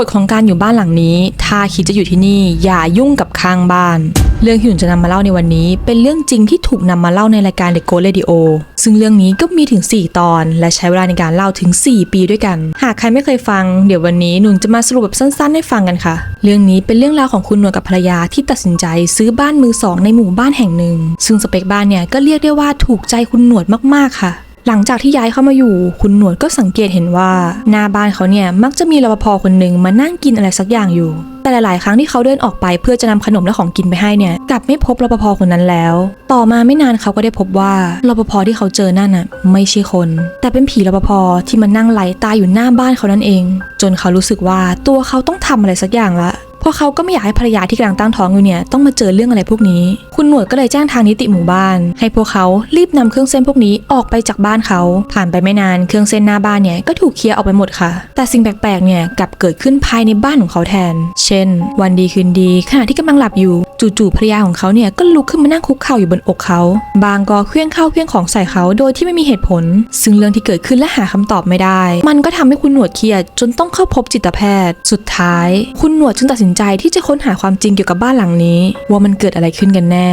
กฎของการอยู่บ้านหลังนี้ ถ้าคิดจะอยู่ที่นี่อย่ายุ่งกับข้างบ้าน เรื่องที่หนุนจะนำมาเล่าในวันนี้ เป็นเรื่องจริงที่ถูกนำมาเล่าในรายการ The Ghost Radio ซึ่งเรื่องนี้ก็มีถึง 4 ตอน และใช้เวลาในการเล่าถึง 4 ปีด้วยกัน หากใครไม่เคยฟัง เดี๋ยววันนี้หนุนจะมาสรุปแบบสั้นๆ ให้ฟังกันค่ะ เรื่องนี้เป็นเรื่องราวของคุณหนวดกับภรรยาที่ตัดสินใจซื้อบ้านมือสองในหมู่บ้านแห่งหนึ่ง ซึ่งสเปคบ้านเนี่ยก็เรียกได้ว่าถูกใจคุณหนวดมากๆค่ะ หลังจากที่ย้ายเข้ามาอยู่ คุณหนวดก็สังเกตเห็นว่าหน้าบ้านเขาเนี่ยมักจะมีรปภคนหนึ่งมานั่งกินอะไรสักอย่างอยู่ แต่หลาย ๆ ครั้งที่เขาเดินออกไปเพื่อจะนำขนมและของกินไปให้เนี่ยกลับไม่พบรปภคนนั้นแล้ว ต่อมาไม่นานเขาก็ได้พบว่ารปภที่เขาเจอนั่นน่ะไม่ใช่คน แต่เป็นผีรปภที่มานั่งไหลตายอยู่หน้าบ้านเขานั่นเอง จนเขารู้สึกว่าตัวเขาต้องทำอะไรสักอย่างละ ราะเขาก็ไม่อยากให้ภรรยาที่กำลังตั้งท้องอยู่เนี่ยต้องมาเจอเรื่องอะไรพวกนี้ คุณหนวดก็เลยแจ้งทางนิติหมู่บ้าน ให้พวกเขารีบนำเครื่องเส้นพวกนี้ออกไปจากบ้านเขา ผ่านไปไม่นานเครื่องเส้นหน้าบ้านเนี่ยก็ถูกเคลียร์ออกไปหมดค่ะ แต่สิ่งแปลกๆเนี่ยกลับเกิดขึ้นภายในบ้านของเขาแทน เช่น วันดีคืนดี ขณะที่กำลังหลับอยู่จู่ๆภรรยาของเขาเนี่ยก็ลุกขึ้นมานั่งคุกเข่าอยู่บนอกเขา บางก็เคลื่องข้าวเคลื่องของใส่เขาโดยที่ไม่มีเหตุผล ซึ่งเรื่องที่เกิดขึ้นและหาคำตอบไม่ได้ มันก็ทำให้คุณหนวดเครียดจนต้องเข้าพบจิตแพทย์ สุดท้าย คุณหนวดจึงตัดสินใจจที่จะค้นหาความจริงเกี่ยวกับบ้านหลังนี้ ว่ามันเกิดอะไรขึ้นกันแน่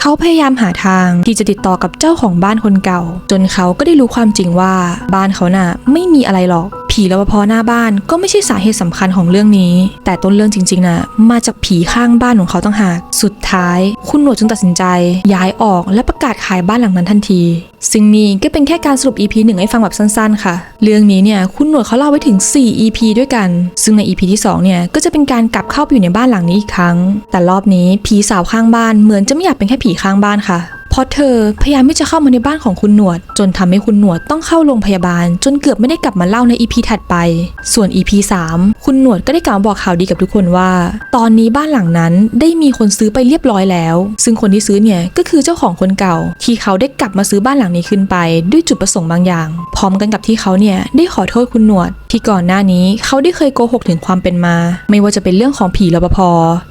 เขาพยายามหาทางที่จะติดต่อกับเจ้าของบ้านคนเก่า จนเขาก็ได้รู้ความจริงว่า บ้านเขาน่ะไม่มีอะไรหรอก ผีรปภหน้าบ้านก็ไม่ใช่สาเหตุสำคัญของเรื่องนี้ แต่ต้นเรื่องจริงๆน่ะมาจากผีข้างบ้านของเขาต่างหาก สุดท้าย คุณหนวดจึงตัดสินใจ ย้ายออกและประกาศขายบ้านหลังนั้นทันที ซึ่งนี่ก็เป็นแค่การสรุป EP หนึ่งให้ฟังแบบสั้นๆ ค่ะ เรื่องนี้เนี่ยคุณหนวดเขาเล่าไว้ถึง 4 EP ด้วยกัน ซึ่งใน EP ที่ 2 เนี่ยก็จะเป็นการกลับเข้าไปอยู่ในบ้านหลังนี้อีกครั้ง แต่รอบนี้ผีสาวข้างบ้านเหมือนจะไม่อยากเป็นแค่ผีข้างบ้านค่ะ ราะเธอพยายามที่จะเข้ามาในบ้านของคุณหนวด จนทำให้คุณหนวดต้องเข้าโรงพยาบาล จนเกือบไม่ได้กลับมาเล่าใน EP ถัดไป ส่วน EP 3คุณหนวดก็ได้กล่าวบอกข่าวดีกับทุกคนว่า ตอนนี้บ้านหลังนั้นได้มีคนซื้อไปเรียบร้อยแล้ว ซึ่งคนที่ซื้อเนี่ยก็คือเจ้าของคนเก่า ที่เขาได้กลับมาซื้อบ้านหลังนี้ขึ้นไป ด้วยจุดประสงค์บางอย่าง พร้อมกันกับที่เขาเนี่ยได้ขอโทษคุณหนวด ที่ก่อนหน้านี้เขาได้เคยโกหกถึงความเป็นมา ไม่ว่าจะเป็นเรื่องของผีรปภ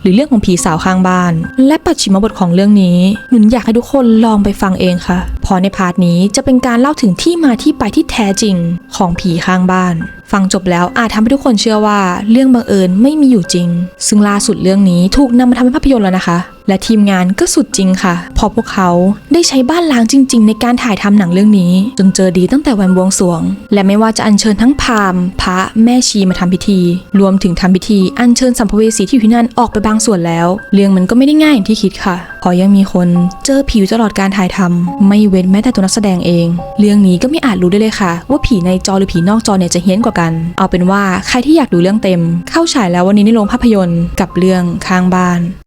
หรือเรื่องของผีสาวข้างบ้าน และปัจฉิมบทของเรื่องนี้หนุนอยากให้ทุกคนลองไปฟังเองค่ะ ราะในพาร์ทนี้จะเป็นการเล่าถึงที่มาที่ไปที่แท้จริงของผีข้างบ้าน ฟังจบแล้วอาจทำให้ทุกคนเชื่อว่าเรื่องบังเอิญไม่มีอยู่จริง ซึ่งล่าสุดเรื่องนี้ถูกนำมาทำเป็นภาพยนตร์แล้วนะคะ และทีมงานก็สุดจริงค่ะเพราะพวกเขาได้ใช้บ้านล้างจริง ๆ ในการถ่ายทำหนังเรื่องนี้ จนเจอดีตั้งแต่วันบวงสรวง และไม่ว่าจะอัญเชิญทั้งพราหมณ์พระแม่ชีมาทำพิธี รวมถึงทำพิธีอัญเชิญสัมภเวสีที่อยู่ที่นั่นออกไปบางส่วนแล้ว เรื่องมันก็ไม่ได้ง่ายอย่างที่คิดค่ะพราะยังมีคนเจอผีอยู่ตลอดการถ่ายทำไม่เว้นแม้แต่ตัวนักแสดงเอง เรื่องนี้ก็ไม่อาจรู้ได้เลยค่ะ ว่าผีในจอหรือผีนอกจอเนี่ยจะเฮี้ยนกว่ากัน เอาเป็นว่าใครที่อยากดูเรื่องเต็ม เข้าฉายแล้ววันนี้ในโรงภาพยนตร์กับเรื่องข้างบ้าน